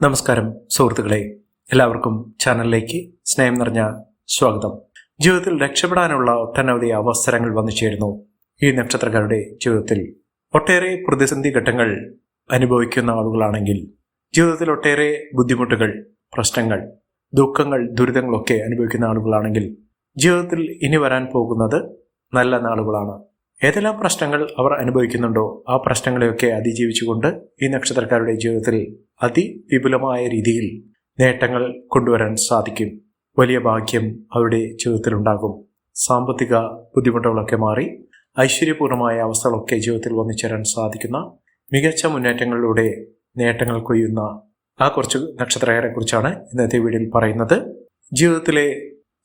നമസ്കാരം സുഹൃത്തുക്കളെ. എല്ലാവർക്കും ചാനലിലേക്ക് സ്നേഹം നിറഞ്ഞ സ്വാഗതം. ജീവിതത്തിൽ രക്ഷപ്പെടാനുള്ള ഒട്ടനവധി അവസരങ്ങൾ വന്നു ചേരുന്നു. ഈ നക്ഷത്രക്കാരുടെ ജീവിതത്തിൽ ഒട്ടേറെ പ്രതിസന്ധി ഘട്ടങ്ങൾ അനുഭവിക്കുന്ന ആളുകളാണെങ്കിൽ ജീവിതത്തിൽ ഒട്ടേറെ ബുദ്ധിമുട്ടുകൾ പ്രശ്നങ്ങൾ ദുഃഖങ്ങൾ ദുരിതങ്ങളൊക്കെ അനുഭവിക്കുന്ന ആളുകളാണെങ്കിൽ ജീവിതത്തിൽ ഇനി വരാൻ പോകുന്നത് നല്ല നാളുകളാണ്. ഏതെല്ലാം പ്രശ്നങ്ങൾ അവർ അനുഭവിക്കുന്നുണ്ടോ ആ പ്രശ്നങ്ങളെയൊക്കെ അതിജീവിച്ചുകൊണ്ട് ഈ നക്ഷത്രക്കാരുടെ ജീവിതത്തിൽ അതിവിപുലമായ രീതിയിൽ നേട്ടങ്ങൾ കൊണ്ടുവരാൻ സാധിക്കും. വലിയ ഭാഗ്യം അവരുടെ ജീവിതത്തിലുണ്ടാകും സാമ്പത്തിക ബുദ്ധിമുട്ടുകളൊക്കെ മാറി ഐശ്വര്യപൂർണമായ അവസ്ഥകളൊക്കെ ജീവിതത്തിൽ വന്നു ചേരാൻ സാധിക്കുന്ന മികച്ച മുന്നേറ്റങ്ങളിലൂടെ നേട്ടങ്ങൾ കൊയ്യുന്ന ആ കുറച്ച് നക്ഷത്രക്കാരെ കുറിച്ചാണ് ഇന്നത്തെ വീഡിയോയിൽ പറയുന്നത്. ജീവിതത്തിലെ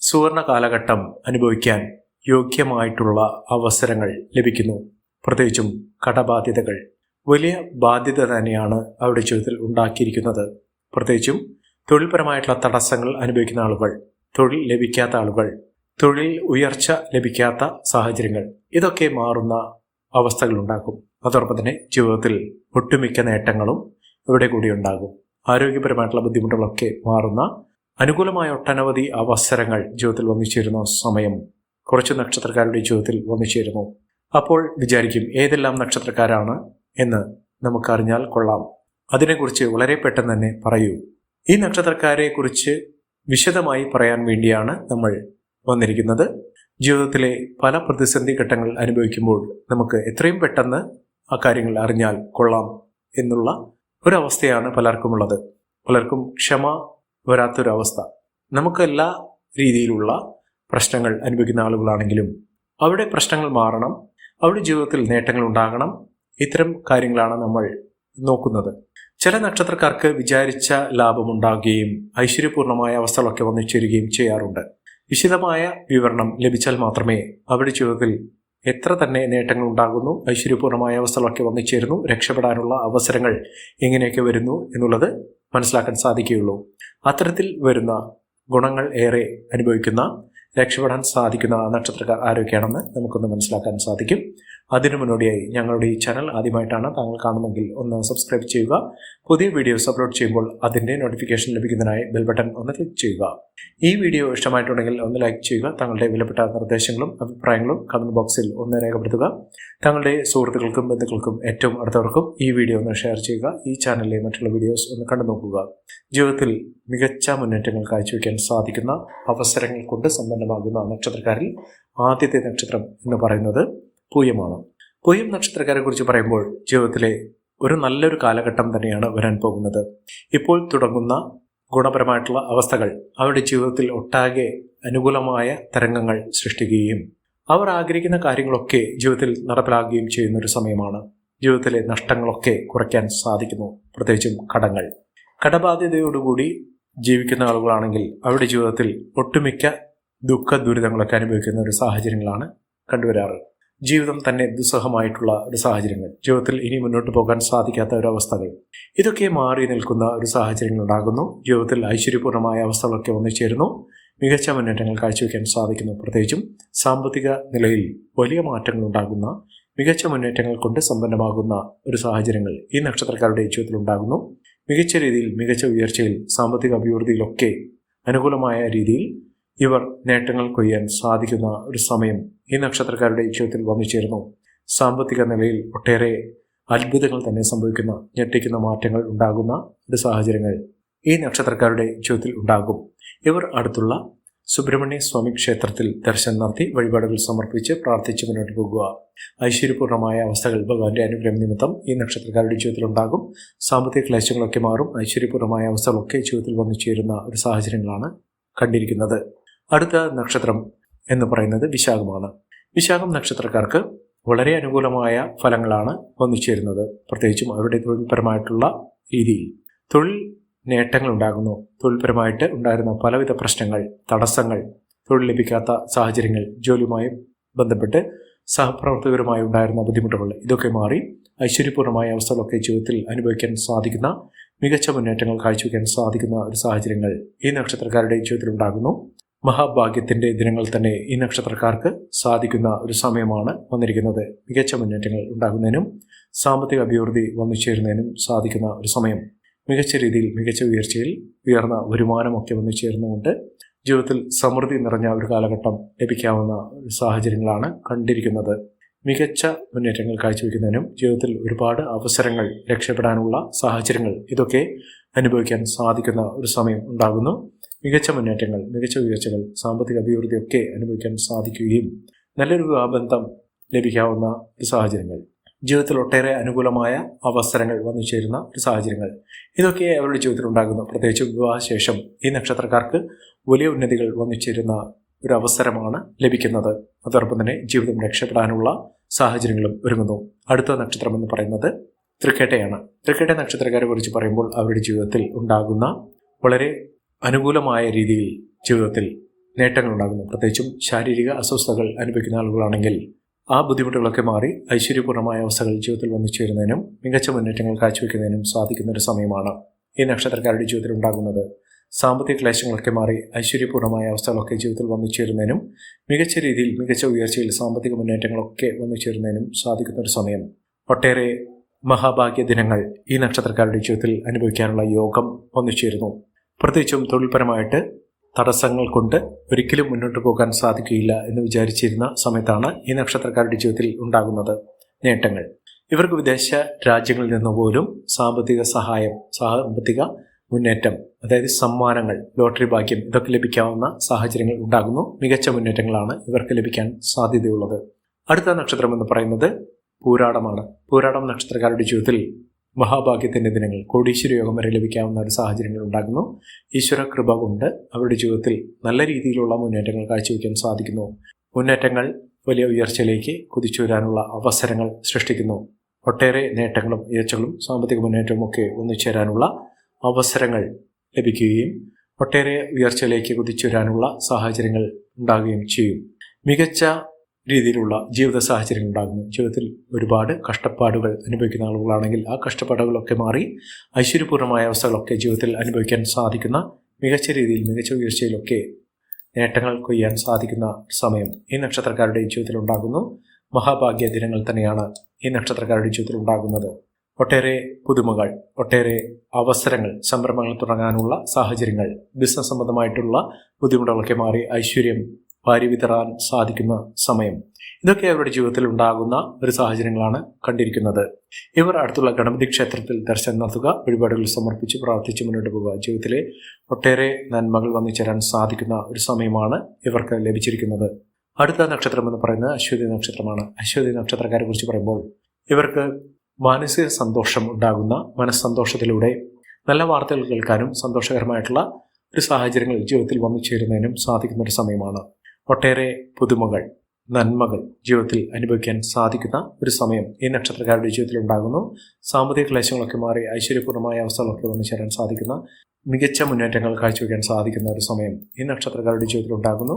സുവർണ കാലഘട്ടം അനുഭവിക്കാൻ യോഗ്യമായിട്ടുള്ള അവസരങ്ങൾ ലഭിക്കുന്നു. പ്രത്യേകിച്ചും കടബാധ്യതകൾ. വലിയ ബാധ്യത തന്നെയാണ് അവരുടെ ജീവിതത്തിൽ ഉണ്ടാക്കിയിരിക്കുന്നത്. പ്രത്യേകിച്ചും തൊഴിൽപരമായിട്ടുള്ള തടസ്സങ്ങൾ അനുഭവിക്കുന്ന ആളുകൾ തൊഴിൽ ലഭിക്കാത്ത ആളുകൾ തൊഴിൽ ഉയർച്ച ലഭിക്കാത്ത സാഹചര്യങ്ങൾ ഇതൊക്കെ മാറുന്ന അവസ്ഥകൾ ഉണ്ടാക്കും. അതോടൊപ്പം തന്നെ ജീവിതത്തിൽ ഒട്ടുമിക്ക നേട്ടങ്ങളും ഇവിടെ കൂടി ഉണ്ടാകും. ആരോഗ്യപരമായിട്ടുള്ള ബുദ്ധിമുട്ടുകളൊക്കെ മാറുന്ന അനുകൂലമായ ഒട്ടനവധി അവസരങ്ങൾ ജീവിതത്തിൽ വന്നു ചേരുന്ന സമയം കുറച്ച് നക്ഷത്രക്കാരുടെ ജീവിതത്തിൽ വന്നു ചേരുന്നു അപ്പോൾ വിചാരിക്കും ഏതെല്ലാം നക്ഷത്രക്കാരാണ് എന്ന് നമുക്കറിഞ്ഞാൽ കൊള്ളാം. അതിനെക്കുറിച്ച് വളരെ പെട്ടെന്ന് തന്നെ പറയൂ. ഈ നക്ഷത്രക്കാരെ കുറിച്ച് വിശദമായി പറയാൻ വേണ്ടിയാണ് നമ്മൾ വന്നിരിക്കുന്നത്. ജീവിതത്തിലെ പല പ്രതിസന്ധി ഘട്ടങ്ങൾ അനുഭവിക്കുമ്പോൾ നമുക്ക് എത്രയും പെട്ടെന്ന് ആ കാര്യങ്ങൾ അറിഞ്ഞാൽ കൊള്ളാം എന്നുള്ള ഒരവസ്ഥയാണ് പലർക്കുമുള്ളത്. പലർക്കും ക്ഷമ വരാത്തൊരവസ്ഥ. നമുക്ക് എല്ലാ രീതിയിലുള്ള പ്രശ്നങ്ങൾ അനുഭവിക്കുന്ന ആളുകളാണെങ്കിലും അവിടെ പ്രശ്നങ്ങൾ മാറണം. അവിടെ ജീവിതത്തിൽ നേട്ടങ്ങൾ ഉണ്ടാകണം. ഇത്തരം കാര്യങ്ങളാണ് നമ്മൾ നോക്കുന്നത്. ചില നക്ഷത്രക്കാർക്ക് വിചാരിച്ച ലാഭമുണ്ടാകുകയും ഐശ്വര്യപൂർണമായ അവസ്ഥകളൊക്കെ വന്നു ചേരുകയും ചെയ്യാറുണ്ട്. വിശദമായ വിവരണം ലഭിച്ചാൽ മാത്രമേ അവരുടെ ജീവിതത്തിൽ എത്ര തന്നെ നേട്ടങ്ങൾ ഉണ്ടാകുന്നു ഐശ്വര്യപൂർണമായ അവസ്ഥകളൊക്കെ വന്നു ചേരുന്നു രക്ഷപ്പെടാനുള്ള അവസരങ്ങൾ എങ്ങനെയൊക്കെ വരുന്നു എന്നുള്ളത് മനസ്സിലാക്കാൻ സാധിക്കുകയുള്ളൂ. അത്തരത്തിൽ വരുന്ന ഗുണങ്ങൾ ഏറെ അനുഭവിക്കുന്ന രക്ഷപ്പെടാൻ സാധിക്കുന്ന നക്ഷത്രക്കാർ ആരൊക്കെയാണെന്ന് നമുക്കൊന്ന് മനസ്സിലാക്കാൻ സാധിക്കും. അതിനു മുന്നോടിയായി ഞങ്ങളുടെ ഈ ചാനൽ ആദ്യമായിട്ടാണ് താങ്കൾ കാണുന്നെങ്കിൽ ഒന്ന് സബ്സ്ക്രൈബ് ചെയ്യുക. പുതിയ വീഡിയോസ് അപ്ലോഡ് ചെയ്യുമ്പോൾ അതിന്റെ നോട്ടിഫിക്കേഷൻ ലഭിക്കുന്നതിനായി ബെൽ ബട്ടൺ ഒന്ന് ക്ലിക്ക് ചെയ്യുക. ഈ വീഡിയോ ഇഷ്ടമായിട്ടുണ്ടെങ്കിൽ ഒന്ന് ലൈക്ക് ചെയ്യുക. താങ്കളുടെ വിലപ്പെട്ട നിർദ്ദേശങ്ങളും അഭിപ്രായങ്ങളും കമന്റ് ബോക്സിൽ ഒന്ന് രേഖപ്പെടുത്തുക. താങ്കളുടെ സുഹൃത്തുക്കൾക്കും ബന്ധുക്കൾക്കും ഏറ്റവും അടുത്തവർക്കും ഈ വീഡിയോ ഒന്ന് ഷെയർ ചെയ്യുക. ഈ ചാനലിലെ മറ്റുള്ള വീഡിയോസ് ഒന്ന് കണ്ടു നോക്കുക. ജീവിതത്തിൽ മികച്ച മുന്നേറ്റങ്ങൾ കാഴ്ചവെക്കാൻ സാധിക്കുന്ന അവസരങ്ങൾ കൊണ്ട് സമ്പന്നമാകുന്ന നക്ഷത്രക്കാരിൽ ആദ്യത്തെ നക്ഷത്രം എന്ന് പറയുന്നത് പൂയമാണ് പൂയം നക്ഷത്രക്കാരെ കുറിച്ച് പറയുമ്പോൾ ജീവിതത്തിലെ ഒരു നല്ലൊരു കാലഘട്ടം തന്നെയാണ് വരാൻ പോകുന്നത്. ഇപ്പോൾ തുടങ്ങുന്ന ഗുണപരമായിട്ടുള്ള അവസ്ഥകൾ അവരുടെ ജീവിതത്തിൽ ഒട്ടാകെ അനുകൂലമായ തരംഗങ്ങൾ സൃഷ്ടിക്കുകയും അവർ ആഗ്രഹിക്കുന്ന കാര്യങ്ങളൊക്കെ ജീവിതത്തിൽ നടപ്പിലാക്കുകയും ചെയ്യുന്ന ഒരു സമയമാണ്. ജീവിതത്തിലെ നഷ്ടങ്ങളൊക്കെ കുറയ്ക്കാൻ സാധിക്കുന്നു. പ്രത്യേകിച്ചും കടങ്ങൾ. കടബാധ്യതയോടുകൂടി ജീവിക്കുന്ന ആളുകളാണെങ്കിൽ അവരുടെ ജീവിതത്തിൽ ഒട്ടുമിക്ക ദുഃഖ ദുരിതങ്ങളൊക്കെ അനുഭവിക്കുന്ന ഒരു സാഹചര്യങ്ങളാണ് കണ്ടുവരാറ്. ജീവിതം തന്നെ ദുസ്സഹമായിട്ടുള്ള ഒരു സാഹചര്യങ്ങൾ. ജീവിതത്തിൽ ഇനി മുന്നോട്ട് പോകാൻ സാധിക്കാത്ത ഒരു അവസ്ഥകൾ. ഇതൊക്കെ മാറി നിൽക്കുന്ന ഒരു സാഹചര്യങ്ങൾ ഉണ്ടാകുന്നു. ജീവിതത്തിൽ ഐശ്വര്യപൂർണമായ അവസ്ഥകളൊക്കെ വന്നു ചേരുന്നു. മികച്ച മുന്നേറ്റങ്ങൾ കാഴ്ചവെക്കാൻ സാധിക്കുന്നു. പ്രത്യേകിച്ചും സാമ്പത്തിക നിലയിൽ വലിയ മാറ്റങ്ങൾ ഉണ്ടാകുന്ന മികച്ച മുന്നേറ്റങ്ങൾ കൊണ്ട് സമ്പന്നമാകുന്ന ഒരു സാഹചര്യങ്ങൾ ഈ നക്ഷത്രക്കാരുടെ ജീവിതത്തിൽ ഉണ്ടാകുന്നു. മികച്ച രീതിയിൽ മികച്ച ഉയർച്ചയിൽ സാമ്പത്തിക അഭിവൃദ്ധിയിലൊക്കെ അനുകൂലമായ രീതിയിൽ ഇവർ നേട്ടങ്ങൾ കൊയ്യാൻ സാധിക്കുന്ന ഒരു സമയം ഈ നക്ഷത്രക്കാരുടെ ജീവിതത്തിൽ വന്നു ചേരുന്നു. സാമ്പത്തിക നിലയിൽ ഒട്ടേറെ അത്ഭുതങ്ങൾ തന്നെ സംഭവിക്കുന്ന ഞെട്ടിക്കുന്ന മാറ്റങ്ങൾ ഉണ്ടാകുന്ന ഒരു സാഹചര്യങ്ങൾ ഈ നക്ഷത്രക്കാരുടെ ജീവിതത്തിൽ ഉണ്ടാകും. ഇവർ അടുത്തുള്ള സുബ്രഹ്മണ്യ സ്വാമി ക്ഷേത്രത്തിൽ ദർശനം നടത്തി വഴിപാടുകൾ സമർപ്പിച്ച് പ്രാർത്ഥിച്ച് മുന്നോട്ട് പോകുക. ഐശ്വര്യപൂർണമായ അവസ്ഥകൾ ഭഗവാന്റെ അനുഗ്രഹം നിമിത്തം ഈ നക്ഷത്രക്കാരുടെ ജീവിതത്തിൽ ഉണ്ടാകും. സാമ്പത്തിക ക്ലേശങ്ങളൊക്കെ മാറും. ഐശ്വര്യപൂർണമായ അവസ്ഥകളൊക്കെ ജീവിതത്തിൽ വന്നു ചേരുന്ന ഒരു സാഹചര്യങ്ങളാണ് കണ്ടിരിക്കുന്നത്. അടുത്ത നക്ഷത്രം എന്ന് പറയുന്നത് വിശാഖമാണ്. വിശാഖം നക്ഷത്രക്കാർക്ക് വളരെ അനുകൂലമായ ഫലങ്ങളാണ് വന്നു ചേരുന്നത് പ്രത്യേകിച്ചും അവരുടെ തൊഴിൽപരമായിട്ടുള്ള രീതിയിൽ. തൊഴിൽ നേട്ടങ്ങൾ ഉണ്ടാകുന്നു. തൊഴിൽപരമായിട്ട് ഉണ്ടായിരുന്ന പലവിധ പ്രശ്നങ്ങൾ തടസ്സങ്ങൾ തൊഴിൽ ലഭിക്കാത്ത സാഹചര്യങ്ങൾ ജോലിയുമായി ബന്ധപ്പെട്ട് സഹപ്രവർത്തകരുമായി ഉണ്ടായിരുന്ന ബുദ്ധിമുട്ടുകൾ ഇതൊക്കെ മാറി ഐശ്വര്യപൂർണമായ അവസ്ഥകളൊക്കെ ജീവിതത്തിൽ അനുഭവിക്കാൻ സാധിക്കുന്ന മികച്ച മുന്നേറ്റങ്ങൾ കാഴ്ചവെക്കാൻ സാധിക്കുന്ന ഒരു സാഹചര്യങ്ങൾ ഈ നക്ഷത്രക്കാരുടെ ജീവിതത്തിൽ ഉണ്ടാകുന്നു. മഹാഭാഗ്യത്തിന്റെ ദിനങ്ങൾ തന്നെ ഈ നക്ഷത്രക്കാർക്ക് സാധിക്കുന്ന ഒരു സമയമാണ് വന്നിരിക്കുന്നത്. മികച്ച മുന്നേറ്റങ്ങൾ ഉണ്ടാകുന്നതിനും സാമ്പത്തിക അഭിവൃദ്ധി വന്നു ചേരുന്നതിനും സാധിക്കുന്ന ഒരു സമയം. മികച്ച രീതിയിൽ മികച്ച ഉയർച്ചയിൽ ഉയർന്ന വരുമാനമൊക്കെ വന്നു ചേരുന്നുകൊണ്ട് ജീവിതത്തിൽ സമൃദ്ധി നിറഞ്ഞ ഒരു കാലഘട്ടം ലഭിക്കാവുന്ന സാഹചര്യങ്ങളാണ് കണ്ടിരിക്കുന്നത്. മികച്ച മുന്നേറ്റങ്ങൾ കാഴ്ചവെക്കുന്നതിനും ജീവിതത്തിൽ ഒരുപാട് അവസരങ്ങൾ രക്ഷപ്പെടാനുള്ള സാഹചര്യങ്ങൾ ഇതൊക്കെ അനുഭവിക്കാൻ സാധിക്കുന്ന ഒരു സമയം ഉണ്ടാകുന്നു. മികച്ച മുന്നേറ്റങ്ങൾ മികച്ച ഉയർച്ചകൾ സാമ്പത്തിക അഭിവൃദ്ധി ഒക്കെ അനുഭവിക്കാൻ സാധിക്കുകയും നല്ലൊരു വിവാഹബന്ധം ലഭിക്കാവുന്ന ഒരു സാഹചര്യങ്ങൾ ജീവിതത്തിൽ ഒട്ടേറെ അനുകൂലമായ അവസരങ്ങൾ വന്നു ചേരുന്ന ഒരു സാഹചര്യങ്ങൾ. ഇതൊക്കെ അവരുടെ ജീവിതത്തിൽ ഉണ്ടാകുന്നു പ്രത്യേകിച്ച് വിവാഹശേഷം ഈ നക്ഷത്രക്കാർക്ക് വലിയ ഉന്നതികൾ വന്നു ചേരുന്ന ഒരു അവസരമാണ് ലഭിക്കുന്നത്. അതോടൊപ്പം തന്നെ ജീവിതം രക്ഷപ്പെടാനുള്ള സാഹചര്യങ്ങളും ഒരുങ്ങുന്നു. അടുത്ത നക്ഷത്രം എന്ന് പറയുന്നത് തൃക്കേട്ടയാണ്. തൃക്കേട്ട നക്ഷത്രക്കാരെ കുറിച്ച് പറയുമ്പോൾ അവരുടെ ജീവിതത്തിൽ ഉണ്ടാകുന്ന വളരെ അനുകൂലമായ രീതിയിൽ ജീവിതത്തിൽ നേട്ടങ്ങൾ ഉണ്ടാകുന്നു പ്രത്യേകിച്ചും ശാരീരിക അസ്വസ്ഥതകൾ അനുഭവിക്കുന്ന ആളുകളാണെങ്കിൽ ആ ബുദ്ധിമുട്ടുകളൊക്കെ മാറി ഐശ്വര്യപൂർണമായ അവസ്ഥകൾ ജീവിതത്തിൽ വന്നു ചേരുന്നതിനും മികച്ച മുന്നേറ്റങ്ങൾ കാഴ്ചവെക്കുന്നതിനും സാധിക്കുന്ന ഒരു സമയമാണ് ഈ നക്ഷത്രക്കാരുടെ ജീവിതത്തിൽ ഉണ്ടാകുന്നത്. സാമ്പത്തിക ക്ലേശങ്ങളൊക്കെ മാറി ഐശ്വര്യപൂർണമായ അവസ്ഥകളൊക്കെ ജീവിതത്തിൽ വന്നു ചേരുന്നതിനും മികച്ച രീതിയിൽ മികച്ച ഉയർച്ചയിൽ സാമ്പത്തിക മുന്നേറ്റങ്ങളൊക്കെ വന്നു ചേരുന്നതിനും സാധിക്കുന്ന ഒരു സമയം. ഒട്ടേറെ മഹാഭാഗ്യ ദിനങ്ങൾ ഈ നക്ഷത്രക്കാരുടെ ജീവിതത്തിൽ അനുഭവിക്കാനുള്ള യോഗം വന്നു ചേരുന്നു. പ്രത്യേകിച്ചും തൊഴിൽപരമായിട്ട് തടസ്സങ്ങൾ കൊണ്ട് ഒരിക്കലും മുന്നോട്ട് പോകാൻ സാധിക്കില്ല എന്ന് വിചാരിച്ചിരുന്ന സമയത്താണ് ഈ നക്ഷത്രക്കാരുടെ ജീവിതത്തിൽ ഉണ്ടാകുന്നത് നേട്ടങ്ങൾ. ഇവർക്ക് വിദേശ രാജ്യങ്ങളിൽ നിന്ന് പോലും സാമ്പത്തിക സഹായം സാമ്പത്തിക മുന്നേറ്റം അതായത് സമ്മാനങ്ങൾ ലോട്ടറി ഭാഗ്യം ഇതൊക്കെ ലഭിക്കാവുന്ന സാഹചര്യങ്ങൾ ഉണ്ടാകുന്നു. മികച്ച മുന്നേറ്റങ്ങളാണ് ഇവർക്ക് ലഭിക്കാൻ സാധ്യതയുള്ളത്. അടുത്ത നക്ഷത്രം എന്ന് പറയുന്നത് പൂരാടമാണ്. പൂരാടം നക്ഷത്രക്കാരുടെ ജീവിതത്തിൽ മഹാഭാഗ്യത്തിന്റെ ദിനങ്ങൾ കോടീശ്വര യോഗം വരെ ലഭിക്കാവുന്ന ഒരു സാഹചര്യങ്ങൾ ഉണ്ടാകുന്നു. ഈശ്വര കൃപ കൊണ്ട് അവരുടെ ജീവിതത്തിൽ നല്ല രീതിയിലുള്ള മുന്നേറ്റങ്ങൾ കാഴ്ചവെക്കാൻ സാധിക്കുന്നു. മുന്നേറ്റങ്ങൾ വലിയ ഉയർച്ചയിലേക്ക് കുതിച്ചു വരാനുള്ള അവസരങ്ങൾ സൃഷ്ടിക്കുന്നു. ഒട്ടേറെ നേട്ടങ്ങളും ഉയർച്ചകളും സാമ്പത്തിക മുന്നേറ്റവും ഒക്കെ ഒന്നിച്ചേരാനുള്ള അവസരങ്ങൾ ലഭിക്കുകയും ഒട്ടേറെ ഉയർച്ചയിലേക്ക് കുതിച്ചു വരാനുള്ള സാഹചര്യങ്ങൾ ഉണ്ടാകുകയും ചെയ്യും. മികച്ച രീതിയിലുള്ള ജീവിത സാഹചര്യങ്ങൾ ഉണ്ടാകുന്നു. ജീവിതത്തിൽ ഒരുപാട് കഷ്ടപ്പാടുകൾ അനുഭവിക്കുന്ന ആളുകളാണെങ്കിൽ ആ കഷ്ടപ്പാടുകളൊക്കെ മാറി ഐശ്വര്യപൂർണമായ അവസ്ഥകളൊക്കെ ജീവിതത്തിൽ അനുഭവിക്കാൻ സാധിക്കുന്ന മികച്ച രീതിയിൽ മികച്ച ഉയർച്ചയിലൊക്കെ നേട്ടങ്ങൾ കൊയ്യാൻ സാധിക്കുന്ന സമയം ഈ നക്ഷത്രക്കാരുടെ ജീവിതത്തിൽ ഉണ്ടാകുന്നു. മഹാഭാഗ്യ ദിനങ്ങൾ തന്നെയാണ് ഈ നക്ഷത്രക്കാരുടെ ജീവിതത്തിൽ ഉണ്ടാകുന്നത്. ഒട്ടേറെ പുതുമകൾ ഒട്ടേറെ അവസരങ്ങൾ സംരംഭങ്ങൾ തുടങ്ങാനുള്ള സാഹചര്യങ്ങൾ ബിസിനസ് സംബന്ധമായിട്ടുള്ള ബുദ്ധിമുട്ടുകളൊക്കെ മാറി ഐശ്വര്യം വാരി വിതറാൻ സാധിക്കുന്ന സമയം. ഇതൊക്കെ അവരുടെ ജീവിതത്തിൽ ഉണ്ടാകുന്ന ഒരു സാഹചര്യങ്ങളാണ് കണ്ടിരിക്കുന്നത്. ഇവർ അടുത്തുള്ള ഗണപതി ക്ഷേത്രത്തിൽ ദർശനം നടത്തുക വഴിപാടുകൾ സമർപ്പിച്ച് പ്രാർത്ഥിച്ച് മുന്നോട്ട് പോകുക ജീവിതത്തിലെ ഒട്ടേറെ നന്മകൾ വന്നു ചേരാൻ സാധിക്കുന്ന ഒരു സമയമാണ് ഇവർക്ക് ലഭിച്ചിരിക്കുന്നത്. അടുത്ത നക്ഷത്രം എന്ന് പറയുന്നത് അശ്വതി നക്ഷത്രമാണ്. അശ്വതി നക്ഷത്രക്കാരെ കുറിച്ച് പറയുമ്പോൾ ഇവർക്ക് മാനസിക സന്തോഷം ഉണ്ടാകുന്ന മനസ്സന്തോഷത്തിലൂടെ നല്ല വാർത്തകൾ കേൾക്കാനും സന്തോഷകരമായിട്ടുള്ള ഒരു സാഹചര്യങ്ങൾ ജീവിതത്തിൽ വന്നു ചേരുന്നതിനും സാധിക്കുന്ന ഒരു സമയമാണ്. ഒട്ടേറെ പുതുമകൾ നന്മകൾ ജീവിതത്തിൽ അനുഭവിക്കാൻ സാധിക്കുന്ന ഒരു സമയം ഈ നക്ഷത്രക്കാരുടെ ജീവിതത്തിൽ ഉണ്ടാകുന്നു. സാമ്പത്തിക ക്ലേശങ്ങളൊക്കെ മാറി ഐശ്വര്യപൂർണമായ അവസ്ഥകളൊക്കെ വന്നു ചേരാൻ സാധിക്കുന്ന മികച്ച മുന്നേറ്റങ്ങൾ കാഴ്ചവെക്കാൻ സാധിക്കുന്ന ഒരു സമയം ഈ നക്ഷത്രക്കാരുടെ ജീവിതത്തിൽ ഉണ്ടാകുന്നു.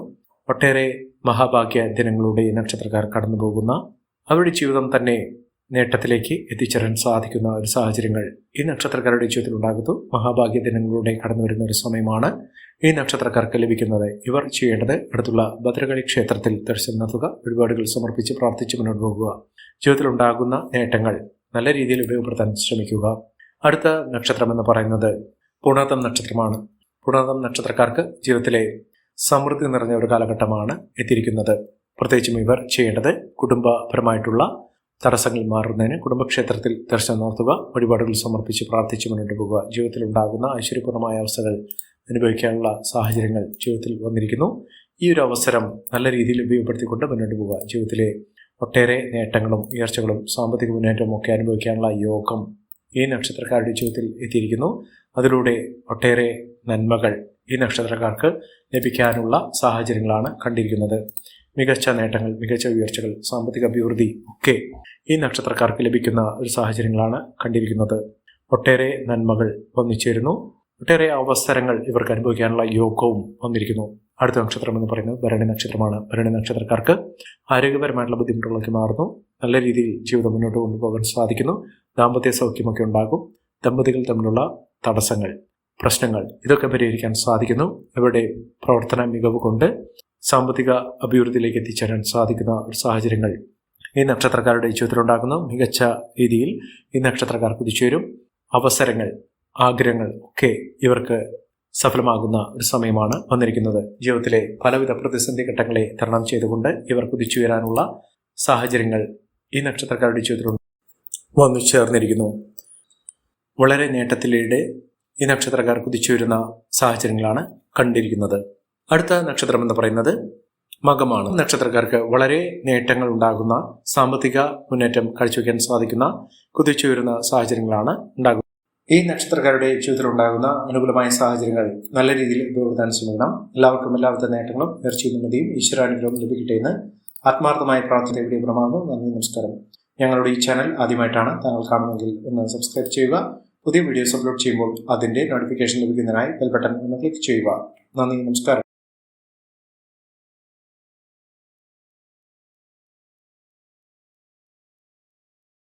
ഒട്ടേറെ മഹാഭാഗ്യ ദിനങ്ങളുടെ ഈ നക്ഷത്രക്കാർ കടന്നു പോകുന്ന അവരുടെ ജീവിതം തന്നെ നേട്ടത്തിലേക്ക് എത്തിച്ചേരാൻ സാധിക്കുന്ന ഒരു സാഹചര്യങ്ങൾ ഈ നക്ഷത്രക്കാരുടെ ജീവിതത്തിൽ ഉണ്ടാകുന്നു. മഹാഭാഗ്യ ദിനങ്ങളിലൂടെ കടന്നു വരുന്ന ഒരു സമയമാണ് ഈ നക്ഷത്രക്കാർക്ക് ലഭിക്കുന്നത്. ഇവർ ചെയ്യേണ്ടത് അടുത്തുള്ള ഭദ്രകാളി ക്ഷേത്രത്തിൽ ദർശനം നടത്തുക വഴിപാടുകൾ സമർപ്പിച്ച് പ്രാർത്ഥിച്ച് മുന്നോട്ട് പോകുക. ജീവിതത്തിൽ ഉണ്ടാകുന്ന നേട്ടങ്ങൾ നല്ല രീതിയിൽ ഉപയോഗപ്പെടുത്താൻ ശ്രമിക്കുക. അടുത്ത നക്ഷത്രം എന്ന് പറയുന്നത് പുണർതം നക്ഷത്രമാണ്. പുണർതം നക്ഷത്രക്കാർക്ക് ജീവിതത്തിലെ സമൃദ്ധി നിറഞ്ഞ ഒരു കാലഘട്ടമാണ് എത്തിയിരിക്കുന്നത്. പ്രത്യേകിച്ചും ഇവർ ചെയ്യേണ്ടത് കുടുംബപരമായിട്ടുള്ള തടസ്സങ്ങൾ മാറുന്നതിന് കുടുംബക്ഷേത്രത്തിൽ ദർശനം നടത്തുക വഴിപാടുകൾ സമർപ്പിച്ച് പ്രാർത്ഥിച്ച് മുന്നോട്ട് പോകുക. ജീവിതത്തിൽ ഉണ്ടാകുന്ന ഐശ്വര്യപൂർണമായ അവസ്ഥകൾ അനുഭവിക്കാനുള്ള സാഹചര്യങ്ങൾ ജീവിതത്തിൽ വന്നിരിക്കുന്നു. ഈ ഒരു അവസരം നല്ല രീതിയിൽ ഉപയോഗപ്പെടുത്തിക്കൊണ്ട് മുന്നോട്ട് പോകുക. ജീവിതത്തിലെ ഒട്ടേറെ നേട്ടങ്ങളും ഉയർച്ചകളും സാമ്പത്തിക മുന്നേറ്റവും ഒക്കെ അനുഭവിക്കാനുള്ള യോഗം ഈ നക്ഷത്രക്കാരുടെ ജീവിതത്തിൽ എത്തിയിരിക്കുന്നു. അതിലൂടെ ഒട്ടേറെ നന്മകൾ ഈ നക്ഷത്രക്കാർക്ക് ലഭിക്കാനുള്ള സാഹചര്യങ്ങളാണ് കണ്ടിരിക്കുന്നത്. മികച്ച നേട്ടങ്ങൾ മികച്ച ഉയർച്ചകൾ സാമ്പത്തിക അഭിവൃദ്ധി ഒക്കെ ഈ നക്ഷത്രക്കാർക്ക് ലഭിക്കുന്ന ഒരു സാഹചര്യങ്ങളാണ് കണ്ടിരിക്കുന്നത്. ഒട്ടേറെ നന്മകൾ വന്നിച്ചേരുന്നു. ഒട്ടേറെ അവസരങ്ങൾ ഇവർക്ക് അനുഭവിക്കാനുള്ള യോഗവും വന്നിരിക്കുന്നു. അടുത്ത നക്ഷത്രം എന്ന് പറയുന്നത് ഭരണി നക്ഷത്രമാണ്. ഭരണി നക്ഷത്രക്കാർക്ക് ആരോഗ്യപരമായിട്ടുള്ള ബുദ്ധിമുട്ടുകളൊക്കെ മാറുന്നു. നല്ല രീതിയിൽ ജീവിതം മുന്നോട്ട് കൊണ്ടുപോകാൻ സാധിക്കുന്നു. ദാമ്പത്യ സൗഖ്യമൊക്കെ ഉണ്ടാകും. ദമ്പതികൾ തമ്മിലുള്ള തടസ്സങ്ങൾ പ്രശ്നങ്ങൾ ഇതൊക്കെ പരിഹരിക്കാൻ സാധിക്കുന്നു. ഇവരുടെ പ്രവർത്തന മികവ് കൊണ്ട് സാമ്പത്തിക അഭിവൃദ്ധിയിലേക്ക് എത്തിച്ചേരാൻ സാധിക്കുന്ന ഒരു സാഹചര്യങ്ങൾ ഈ നക്ഷത്രക്കാരുടെ ജീവിതത്തിലുണ്ടാകുന്നു. മികച്ച രീതിയിൽ ഈ നക്ഷത്രക്കാർ കുതിച്ചേരും അവസരങ്ങൾ ആഗ്രഹങ്ങൾ ഒക്കെ ഇവർക്ക് സഫലമാകുന്ന ഒരു സമയമാണ് വന്നിരിക്കുന്നത്. ജീവിതത്തിലെ പലവിധ പ്രതിസന്ധി ഘട്ടങ്ങളെ തരണം ചെയ്തുകൊണ്ട് ഇവർ കുതിച്ചുയരാനുള്ള സാഹചര്യങ്ങൾ ഈ നക്ഷത്രക്കാരുടെ ജീവിതത്തിൽ വന്നു ചേർന്നിരിക്കുന്നു. വളരെ നേട്ടത്തിലൂടെ ഈ നക്ഷത്രക്കാർ കുതിച്ചുയരുന്ന സാഹചര്യങ്ങളാണ് കണ്ടിരിക്കുന്നത്. അടുത്ത നക്ഷത്രം എന്ന് പറയുന്നത് മകമാണ്. നക്ഷത്രക്കാർക്ക് വളരെ നേട്ടങ്ങൾ ഉണ്ടാകുന്ന സാമ്പത്തിക മുന്നേറ്റം കാഴ്ചവെക്കാൻ സാധിക്കുന്ന കുതിച്ചുയരുന്ന സാഹചര്യങ്ങളാണ് ഉണ്ടാകുന്നത്. ഈ നക്ഷത്രക്കാരുടെ ജീവിതത്തിൽ ഉണ്ടാകുന്ന അനുകൂലമായ സാഹചര്യങ്ങൾ നല്ല രീതിയിൽ ഉപയോഗപ്പെടുത്താൻ ശ്രമിക്കണം. എല്ലാവർക്കും എല്ലാവിധ നേട്ടങ്ങളും ഉയർച്ചയും ഉന്നതിയും ലഭിക്കട്ടെ എന്ന് ആത്മാർത്ഥമായ പ്രാർത്ഥന ഇവിടെ പ്രമാകുന്നു നന്ദി നമസ്കാരം. ഞങ്ങളുടെ ഈ ചാനൽ ആദ്യമായിട്ടാണ് താങ്കൾ കാണുന്നതെങ്കിൽ ഒന്ന് സബ്സ്ക്രൈബ് ചെയ്യുക. പുതിയ വീഡിയോസ് അപ്ലോഡ് ചെയ്യുമ്പോൾ അതിന്റെ നോട്ടിഫിക്കേഷൻ ലഭിക്കുന്നതിനായി ബെൽ ബട്ടൺ ഒന്ന് ക്ലിക്ക് ചെയ്യുക. നന്ദി നമസ്കാരം.